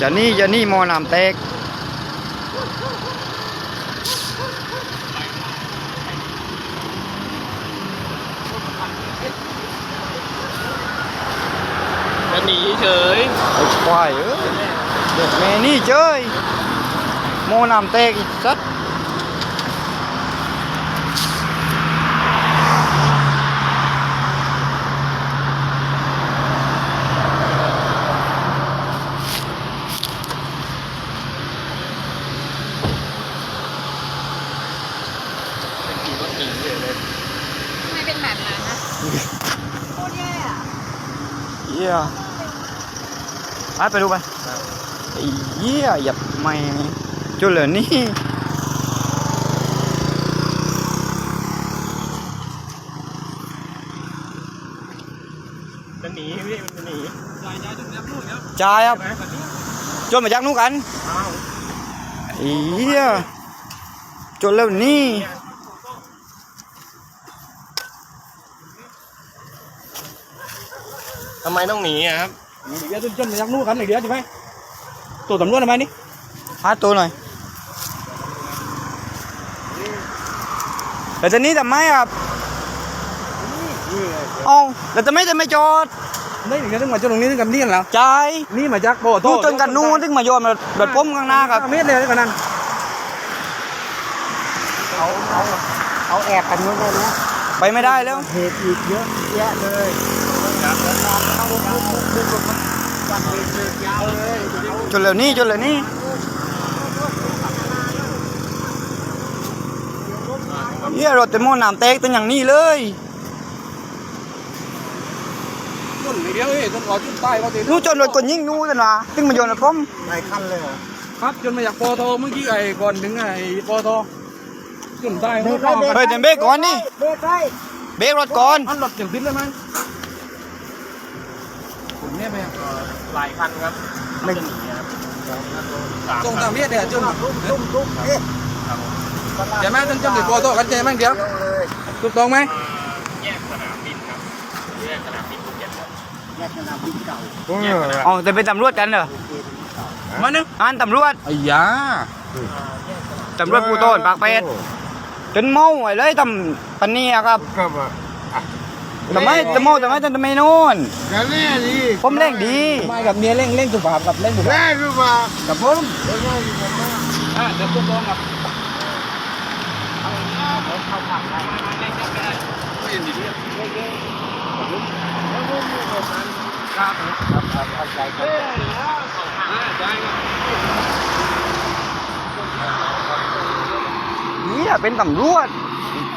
จะนี่จะนี่มอน้ำแตกจะหนีเฉยไอ้ควายเอ้ยเด็กแม่นี่เจ้ยมอน้ำแตกอีกสัตว์ ขี่รถหนีเลย ทำไมเป็นแบบนั้นนะ โคตรแย่อะเหี้ยไปไปดูไปไอ้เหี้ยหยับไม่จุดเหลือนี่จะหนีพี่มันจะหนียายยายถึงแล้วพูดแล้วจ่ายครับไหมแบบนี้จนมาจากนู้นกันอ้าวไอ้เหี้ยจนแล้วนี่ ทำไมต้องหนีอะครับ เดี๋ยวจนมายักนู่นกันหนึ่งเดียวใช่ไหมตัวตำรวจทำไมนี่หาตัวหน่อยแต่ตอนนี้ทำไมครับเอ้าแล้วทำไมจะไม่จอดนี่ถึงจะต้องมาจนตรงนี้ถึงกันนี่กันแล้วจ่ายนี่มาจากโบโตดูจนกันนู้นถึงมาโยนมารถป้มข้างหน้าครับเมตรเลยกันนั่นเขาเขาเขาแอบกันนู้นเลยนะไปไม่ได้แล้วเหตุอีกเยอะแยะเลยต้องบุกบุกบุกบุกบุกวันเหตุเลยยาวเลย จนแล้วนี่จนแล้วนี่เฮียรถเต็มโมน้ำแตกเป็นอย่างนี้เลยจนเดียวเอ้ยจนขอจุดใต้เขาตีนู้นจนรถคนยิงนู้นกันวะถึงมาโยนรถป้มหลายขั้นเลยเหรอครับจนมาจากโปโตเมื่อกี้ไอ้ก่อนถึงไอ้โปโตจนใต้เบรเขากได้ก็เบรกเฮ้ยแต่เบรกก่อนนี่เบรกได้เบรกรถก่อนอันรถถึงพิษเลยมั้ย ผมเนี่ยไปเอ่อหลายคันครับไม่จะหนีครับสามตรงคัตานมเมตรเนี่ยจนตุ้มตุ้มตุ้มเอ๊ะใช่ไหมจนจนถึงโปโตกันใช่ไหมเดี๋ยวเร็วเลยถูกต้องไหมแยกสนามบินครับแยกสนามบินภูเก็ตครับแยกสนามบินเก่าอ๋อแต่เป็นตำรวจกันเหรอมานึงอ่านตำรวจไอ้ยาตำรวจปูโต้นปากเป็ดจนเมาไอ้เลยทำปันนี้อะครับครับอะ ทำไมจะเมาทำไมทำไมนู่นกันแน่ดิผมเร่งดีไม่กับเมียเร่งเร่งสุภาพกับเร่งสุภาแน่พหรือเปล่ากับผมแน่หรือเปล่าอ่าเดี๋ยวผมลองกับเนี่ยเป็นตำรวจ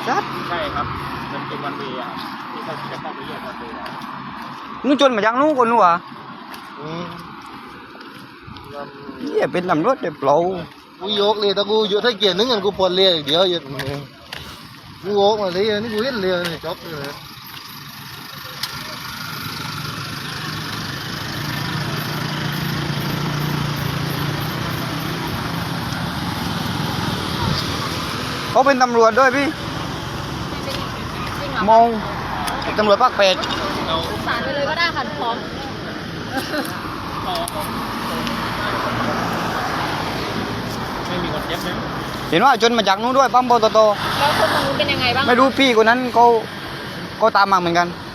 จัดใช่ครับมัน เป็นวันเวย์อะครับที่เขาจะเข้าไปแยกวันเวย์อะนู่นจนมาจากนู้นคนนู้นวะอืมเนี่ยเป็นตำรวจเด็เปล่ากูยกเลยแต่กูอยู่ถ้าเกียร์นึงกันกูปวดเลยเดี๋ยวอยู่กูโยกมาเลยนี่กูเห็นเลยนี่จบเลยเขาเป็นตำรวจด้วยพี่ จริงเหรอเมองตำรวจปากเป็ดสารไปเลยก็ได้ค่ะพร้อมไม่มีคนเย็บนะเห็นว่าจนมาจากนู้นด้วยปั๊มปตทแล้วคนตรงนู้นเป็นยังไงบ้างไม่รู้พี่คนนั้นเขาเขาตามมาเหมือนกันอ